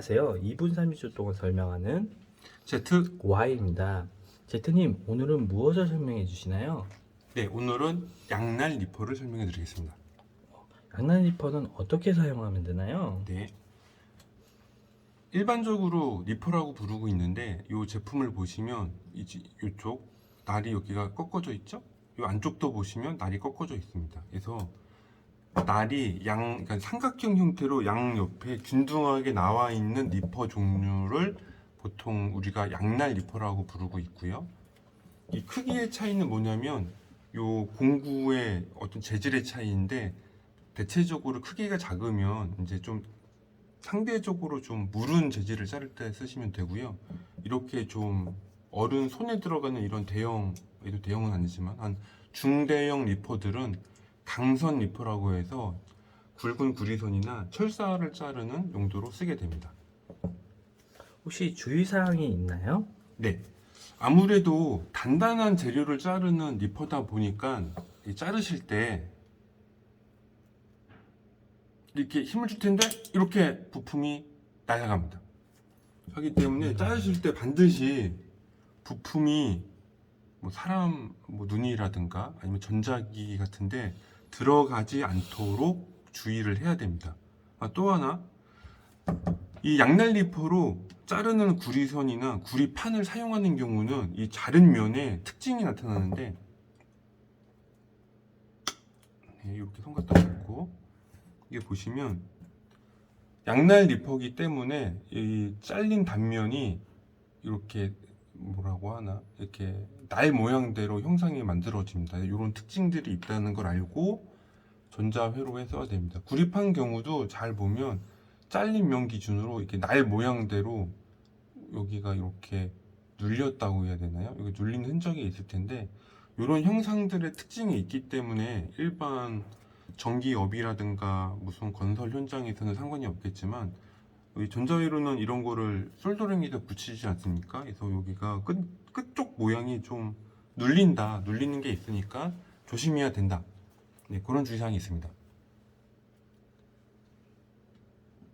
안녕하세요. 2분 30초 동안 설명하는 Z Y입니다. 제트님, 오늘은 무엇을 설명해 주시나요? 네 오늘은 양날 리퍼를 설명해 드리겠습니다. 양난 리퍼는 어떻게 사용하면 되나요? 네 일반적으로 리퍼라고 부르고 있는데 이 제품을 보시면 이 이쪽 날이 여기가 꺾어져 있죠? 이 안쪽도 보시면 날이 꺾어져 있습니다. 그래서 날이 양 그러니까 삼각형 형태로 양 옆에 균등하게 나와 있는 리퍼 종류를 보통 우리가 양날 리퍼라고 부르고 있고요. 이 크기의 차이는 뭐냐면 요 공구의 어떤 재질의 차이인데 대체적으로 크기가 작으면 이제 좀 상대적으로 좀 무른 재질을 자를 때 쓰시면 되고요. 이렇게 좀 어른 손에 들어가는 이런 대형, 얘도 대형은 아니지만 한 중대형 리퍼들은 강선 리퍼라고 해서 굵은 구리선이나 철사를 자르는 용도로 쓰게 됩니다. 혹시 주의사항이 있나요? 네. 아무래도 단단한 재료를 자르는 리퍼다 보니까 이 자르실 때 이렇게 힘을 줄 텐데 이렇게 부품이 날아갑니다. 하기 때문에 자르실 때 반드시 부품이 뭐 사람 뭐 눈이라든가 아니면 전자기기 같은데 들어가지 않도록 주의를 해야 됩니다. 아, 또 하나 이 양날 리퍼로 자르는 구리선이나 구리판을 사용하는 경우는 이 자른 면에 특징이 나타나는데 네, 이렇게 손 갖다 놓고 이게 보시면 양날 리퍼기 때문에 이 잘린 단면이 이렇게 뭐라고 하나 이렇게 날 모양대로 형상이 만들어집니다. 이런 특징들이 있다는 걸 알고 전자회로에 써야 됩니다. 구리판 경우도 잘 보면 잘린 면 기준으로 이렇게 날 모양대로 여기가 이렇게 눌렸다고 해야 되나요? 여기 눌린 흔적이 있을 텐데 이런 형상들의 특징이 있기 때문에 일반 전기업이라든가 무슨 건설 현장에서는 상관이 없겠지만 이 전자회로는 이런 거를 솔더링에다 붙이지 않습니까? 그래서 여기가 끝, 끝쪽 모양이 좀 눌린다, 눌리는 게 있으니까 조심해야 된다. 네, 그런 주의사항이 있습니다.